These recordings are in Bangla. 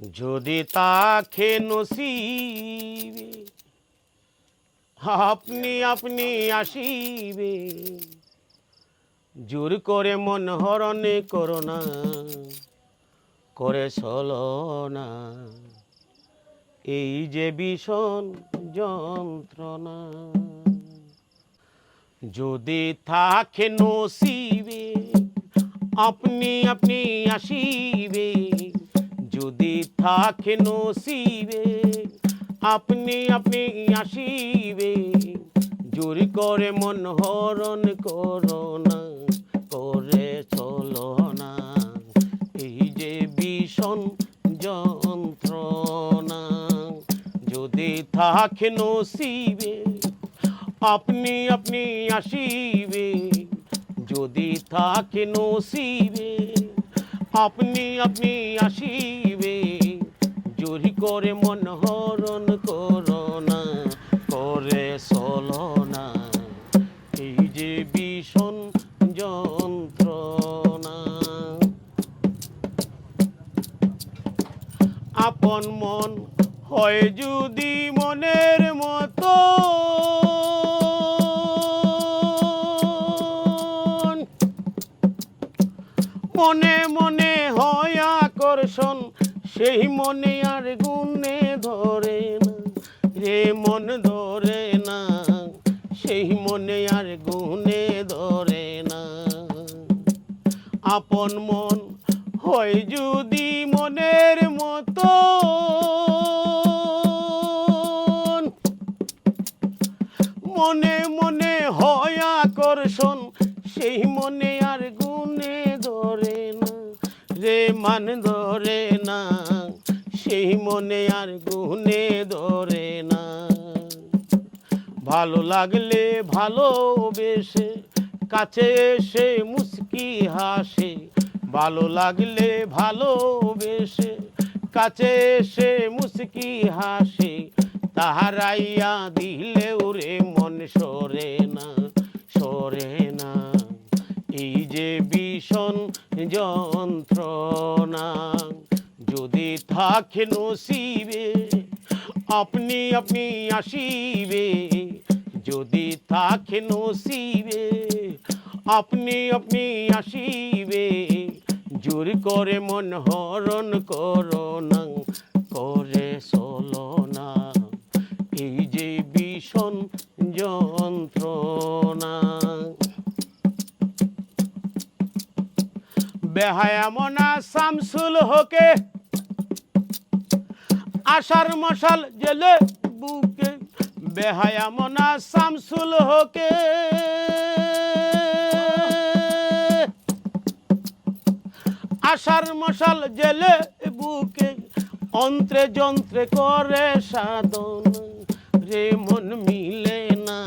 যদি তাকে নসিবে, আপনি আপনি আসিবে। জোর করে মন হরণে করোনা করে না। এই যে ভীষণ যন্ত্রণা, যদি থাকে নসিবে, আপনি আপনি আসিবে। যদি থাকে নসিবে, আপনি আপনি আসিবে। জোরি করে মন হরণ করোনা করে চলো না। এই যে ভীষণ যন্ত্রণা, যদি থাকে নসিবে, আপনি আপনি আসিবে। যদি থাকে নসিবে, আপনি আপনি আসিবে। ভীষণ যন্ত্রণা। আপন মন হয় যদি মনের মতো। মনে মনে হয় আকর্ষণ, সেই মনে আর গুণে ধরে না। রে মন ধরে হয় যদি মনের মতো মনে মনে হয় আকর্ষণ, সেই মনে আর গুনে ধরে না। রে মান ধরে না, সেই মনে আর গুনে ধরে না। ভালো লাগলে ভালোবেসে, কাছে এসে মুস্কি হাসে ভালো লাগলে ভালোবেসে কাছে এসে মুসকি হাসে। তাহারাইয়া দিলে ওরে মন সরে না সরে না। এই যে ভীষণ যন্ত্রণা, যদি থাকে নসিবে, আপনি আপনি আসিবে। যদি থাকে নসিবে আপনি আপনি আসিবে। জোর করে মন হরণ করোনা করে না। এই যে ভীষণ যন্ত্রণা। বেহায়া মনা শামসুল হোকে, আশার মশাল জেলে বুকে। বেহায়া মনা শামসুল হোকে। আশার মশাল জেলে বুকে অন্ত্রে যন্ত্রে করে সাধন। রে মন মিলে না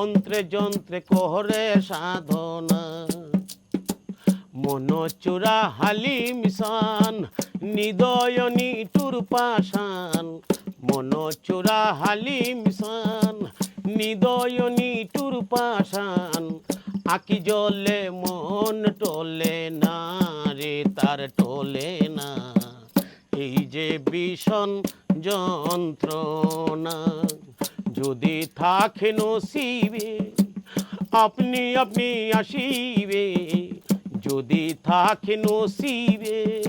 অন্ত্রে যন্ত্রে করে সাধনা। মনচূড়া হালিম সান নিদয়নী টুর পাশান মন মনচূড়া হালিম সান নিদয়নী টুর পাশান আকি জলে মন টলে না। তার টলে না। এই যে ভীষণ যন্ত্রণা। যদি থাকে নসিবে, আপনি আপনি আসিবে। যদি থাকে নসিবে,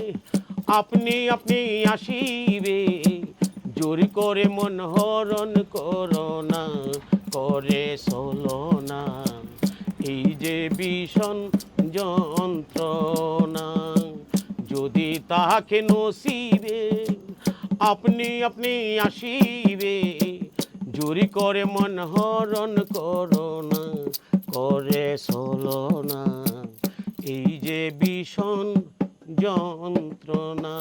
আপনি আপনি আসিবে। জোর করে মন হরণ করোনা করে না। এই যে ভীষণ যন্ত্রণা। যদি তাহাকে নসিবে, আপনি আপনি আসিবে। জোরি করে মন হরণ করোনা, করে না এই যে ভীষণ যন্ত্রণা।